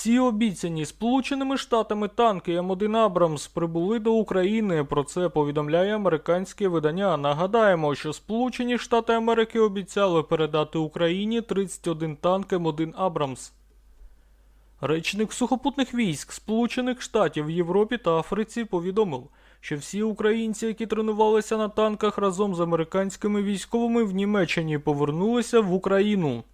Всі обіцяні Сполученими Штатами танки М1 Абрамс прибули до України. Про це повідомляє американське видання. Нагадаємо, що Сполучені Штати Америки обіцяли передати Україні 31 танк М1 Абрамс. Речник сухопутних військ Сполучених Штатів в Європі та Африці повідомив, що всі українці, які тренувалися на танках разом з американськими військовими в Німеччині, повернулися в Україну.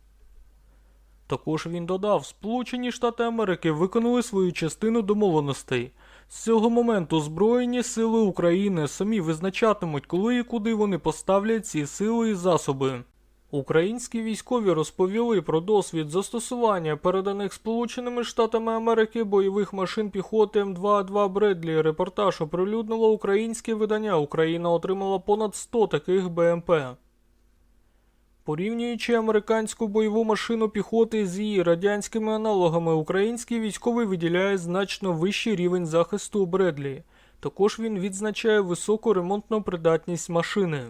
Також він додав, Сполучені Штати Америки виконали свою частину домовленостей. З цього моменту Збройні сили України самі визначатимуть, коли і куди вони поставлять ці сили і засоби. Українські військові розповіли про досвід застосування переданих Сполученими Штатами Америки бойових машин піхоти М2А2 Бредлі. Репортаж оприлюднило українське видання. Україна отримала понад 100 таких БМП. Порівнюючи американську бойову машину піхоти з її радянськими аналогами, український військовий виділяє значно вищий рівень захисту у Бредлі. Також він відзначає високу ремонтну придатність машини.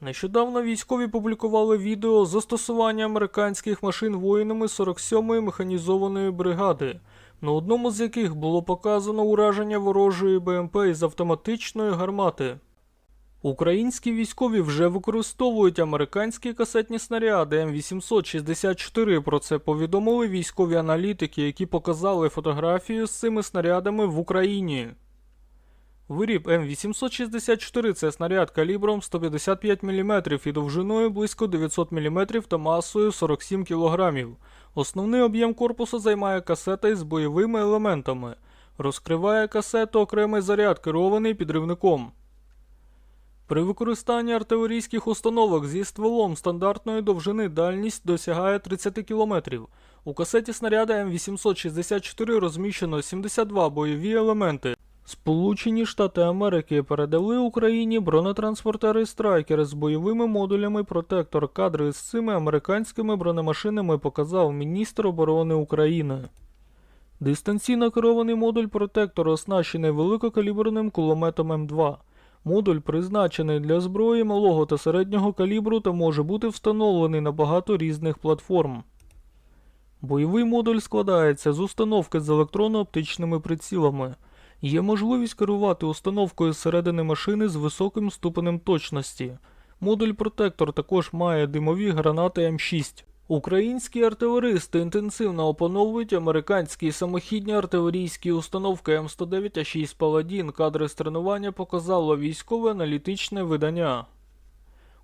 Нещодавно військові публікували відео застосування американських машин воїнами 47-ї механізованої бригади, на одному з яких було показано ураження ворожої БМП із автоматичної гармати. Українські військові вже використовують американські касетні снаряди М864. Про це повідомили військові аналітики, які показали фотографію з цими снарядами в Україні. Виріб М864 це снаряд калібром 155 мм і довжиною близько 900 мм та масою 47 кг. Основний об'єм корпусу займає касета із бойовими елементами. Розкриває касету окремий заряд, керований підривником. При використанні артилерійських установок зі стволом стандартної довжини дальність досягає 30 км. У касеті снаряда М864 розміщено 72 бойові елементи. Сполучені Штати Америки передали Україні бронетранспортери страйкер з бойовими модулями Протектор. Кадри з цими американськими бронемашинами показав міністр оборони України. Дистанційно керований модуль Протектор оснащений великокаліберним кулеметом М2. Модуль призначений для зброї малого та середнього калібру та може бути встановлений на багато різних платформ. Бойовий модуль складається з установки з електронно-оптичними прицілами. Є можливість керувати установкою зсередини машини з високим ступенем точності. Модуль Протектор також має димові гранати М6. Українські артилеристи інтенсивно опановують американські самохідні артилерійські установки М109А6 Паладін. Кадри з тренування показало військове аналітичне видання.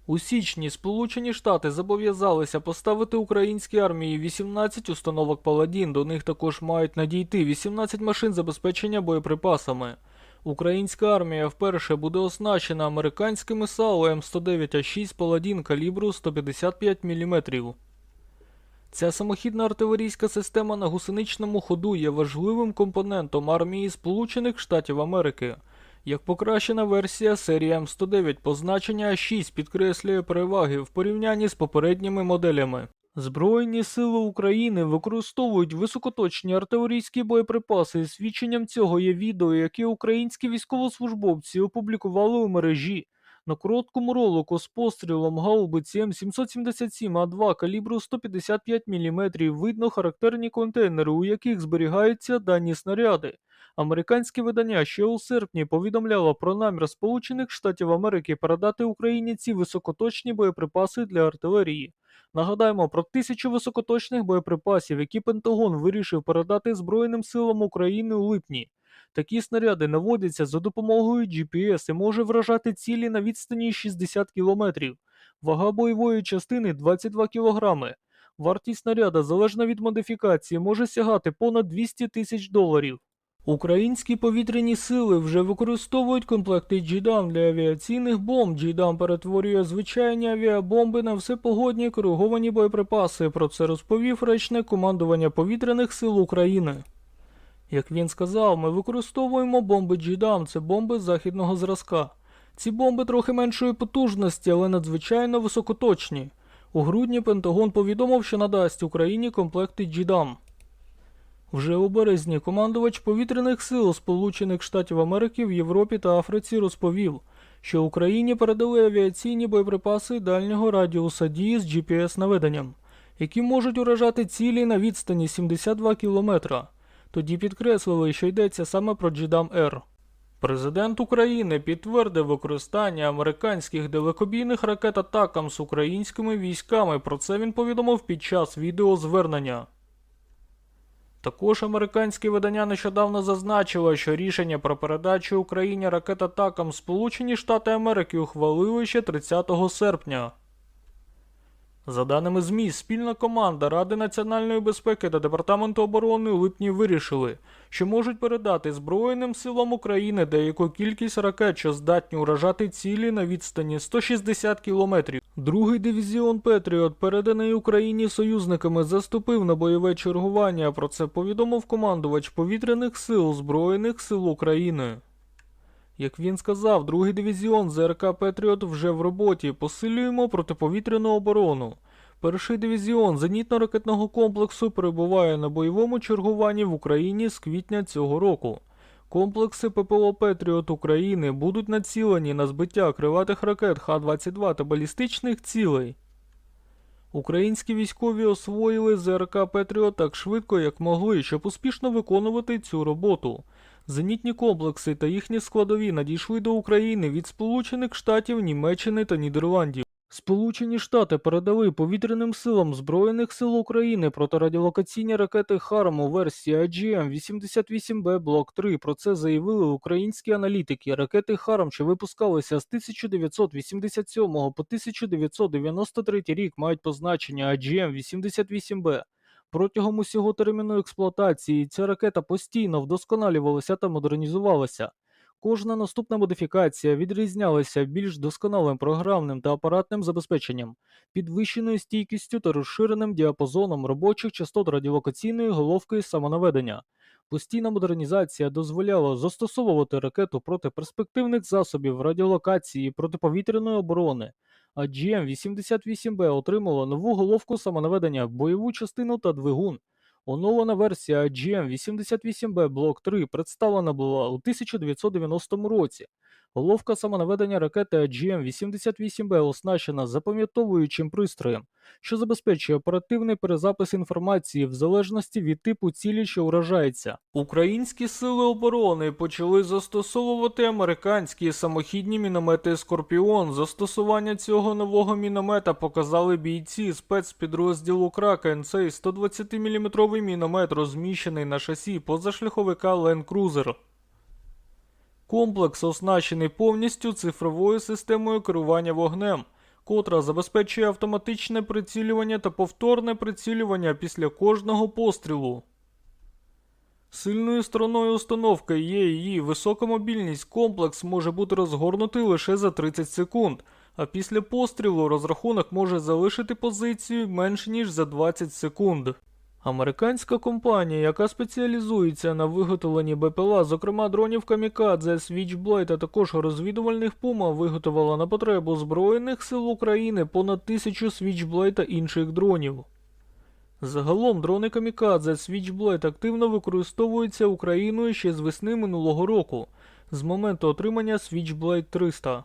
У січні Сполучені Штати зобов'язалися поставити українській армії 18 установок Паладін. До них також мають надійти 18 машин забезпечення боєприпасами. Українська армія вперше буде оснащена американськими САУ М109А6 Паладін калібру 155 мм. Ця самохідна артилерійська система на гусеничному ходу є важливим компонентом армії Сполучених Штатів Америки. Як покращена версія серії М109 позначення А6 підкреслює переваги в порівнянні з попередніми моделями. Збройні сили України використовують високоточні артилерійські боєприпаси. Свідченням цього є відео, яке українські військовослужбовці опублікували у мережі. На короткому ролику з пострілом гаубиці М777А2 калібру 155 мм видно характерні контейнери, у яких зберігаються дані снаряди. Американське видання ще у серпні повідомляло про намір Сполучених Штатів Америки передати Україні ці високоточні боєприпаси для артилерії. Нагадаємо про тисячу високоточних боєприпасів, які Пентагон вирішив передати Збройним силам України у липні. Такі снаряди наводяться за допомогою GPS і може вражати цілі на відстані 60 км. Вага бойової частини 22 кг. Вартість снаряда, залежно від модифікації, може сягати понад 200 тисяч доларів. Українські повітряні сили вже використовують комплекти GDAM для авіаційних бомб. GDAM перетворює звичайні авіабомби на всепогодні кориговані боєприпаси. Про це розповів речник командування повітряних сил України. Як він сказав, ми використовуємо бомби GDAM, це бомби західного зразка. Ці бомби трохи меншої потужності, але надзвичайно високоточні. У грудні Пентагон повідомив, що надасть Україні комплекти GDAM. Вже у березні командувач повітряних сил Сполучених Штатів Америки в Європі та Африці розповів, що Україні передали авіаційні боєприпаси дальнього радіуса дії з GPS-наведенням. які можуть уражати цілі на відстані 72 кілометра. Тоді підкреслили, що йдеться саме про Джидам Р. Президент України підтвердив використання американських далекобійних ракет атакам з українськими військами. Про це він повідомив під час відеозвернення. Також американське видання нещодавно зазначило, що рішення про передачу Україні ракет атакам Сполучені Штати Америки ухвалили ще 30 серпня. За даними ЗМІ, спільна команда Ради національної безпеки та Департаменту оборони у липні вирішили, що можуть передати Збройним силам України деяку кількість ракет, що здатні уражати цілі на відстані 160 кілометрів. Другий дивізіон Петріот, переданий Україні союзниками, заступив на бойове чергування. Про це повідомив командувач повітряних сил Збройних сил України. Як він сказав, другий дивізіон ЗРК Петріот вже в роботі. Посилюємо протиповітряну оборону. Перший дивізіон зенітно-ракетного комплексу перебуває на бойовому чергуванні в Україні з квітня цього року. Комплекси ППО Петріот України будуть націлені на збиття криватих ракет Х-22 та балістичних цілей. Українські військові освоїли ЗРК Петріот так швидко, як могли, щоб успішно виконувати цю роботу. Зенітні комплекси та їхні складові надійшли до України від Сполучених Штатів, Німеччини та Нідерландів. Сполучені Штати передали повітряним силам Збройних сил України протирадіолокаційні ракети Харм у версії AGM-88B Блок 3. Про це заявили українські аналітики. Ракети Харм, що випускалися з 1987 по 1993 рік, мають позначення AGM-88B. Протягом усього терміну експлуатації ця ракета постійно вдосконалювалася та модернізувалася. Кожна наступна модифікація відрізнялася більш досконалим програмним та апаратним забезпеченням, підвищеною стійкістю та розширеним діапазоном робочих частот радіолокаційної головки самонаведення. Постійна модернізація дозволяла застосовувати ракету проти перспективних засобів радіолокації протиповітряної оборони. А GM-88B отримала нову головку самонаведення, бойову частину та двигун. Оновлена версія GM-88B Блок 3 представлена була у 1990 році. Головка самонаведення ракети GM-88B оснащена запам'ятовуючим пристроєм, що забезпечує оперативний перезапис інформації в залежності від типу цілі, що уражається. Українські сили оборони почали застосовувати американські самохідні міномети Скорпіон. Застосування цього нового міномета показали бійці спецпідрозділу Кракен. Цей 120-мм міномет розміщений на шасі позашляховика Land Cruiser. Комплекс оснащений повністю цифровою системою керування вогнем, котра забезпечує автоматичне прицілювання та повторне прицілювання після кожного пострілу. Сильною стороною установки є її висока мобільність. Комплекс може бути розгорнутий лише за 30 секунд, а після пострілу розрахунок може залишити позицію менш ніж за 20 секунд. Американська компанія, яка спеціалізується на виготовленні БПЛА, зокрема дронів Камікадзе, Switchblade, а також розвідувальних Puma, виготовила на потребу Збройних сил України понад тисячу Switchblade та інших дронів. Загалом дрони Камікадзе Switchblade активно використовуються Україною ще з весни минулого року, з моменту отримання Switchblade 300.